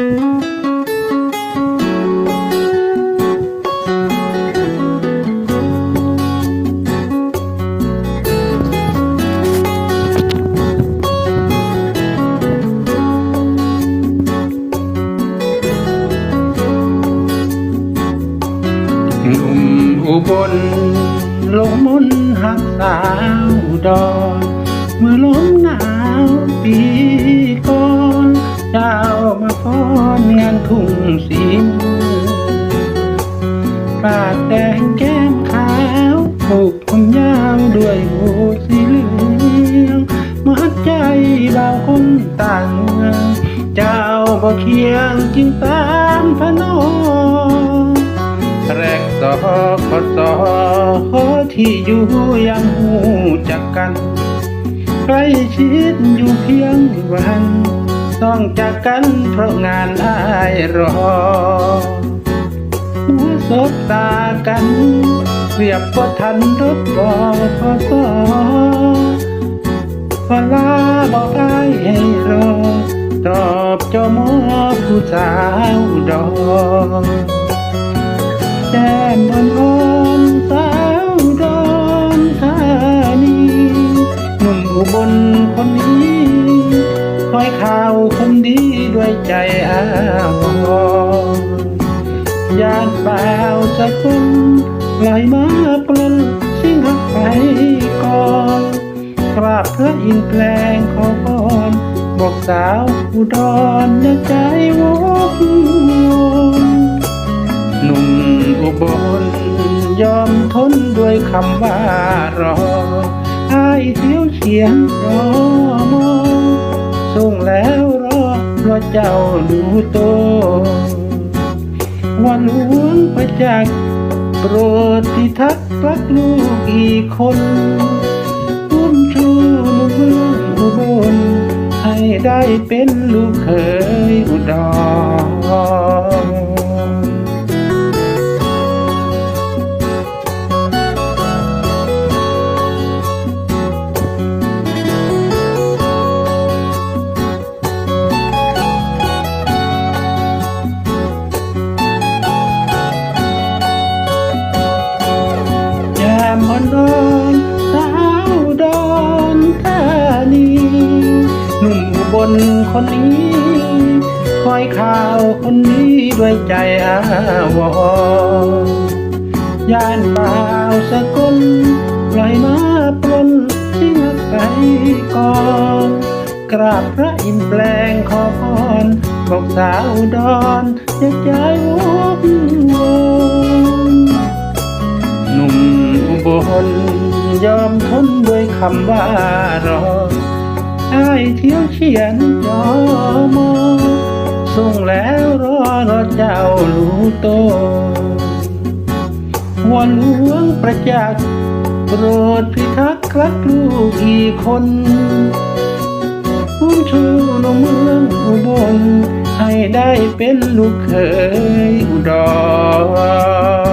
หนุ่มอุบลลงมนหักสาวดอนเมื่อลมหนาวปีก่อนเจ้าม สีม่วงปากแดงแก้มขาวผูกผมยาวด้วยโบสีเหลืองมัดใจบ่าวคนต่างเมืองเจ้าบ่เคียงจึงตามพระนอแรกสอขอสอที่อยู่ยังหูจักกันใกล้ชิดอยู่เพียงวัน ต้องจากกันเพราะงานอายรอหัวสบตากันเรียบก็ทันรถบอพอสอพอลาบอกอายให้รอ ตอบเจ้าหมอผู้สาวดอกแก้มอ่อน ใจอาวรณ์ยานเปล่าจะคนไหลมาปลนสิ่งหักไปก่อนกราบพระอินแปลงขอพรบอกสาวอุดรอย่าใจวกวนหนุ่มอุบลยอมทนด้วยคำว่ารออายเที่ยวเขียนรอมอ เจ้าดูโตวันหวงประจักษ์โปรดพิทักรักลูกอีกคนอุ้มชูลูกเมืองอุบลให้ได้เป็นลูกเคยอุดร คนนี้คอยข่าวคนนี้ด้วยใจอาวรณ์ยานเปล่าสกลปล่อยมาปลนทิ้งไปก่อนกราบพระอินทร์แปลงขอพรบอกสาวดอนอย่าใจวกวนหนุ่มอุบลยอมทนด้วยคำว่ารอ อ้ายเที่ยวเขียนจอมอส่งแล้วรอรอเจ้ารู้โตวันหลวงประจักษ์โปรดพิทักษ์รักลูกอีกคนผู้ชูลงเมืองอุบลให้ได้เป็นลูกเคยอุดร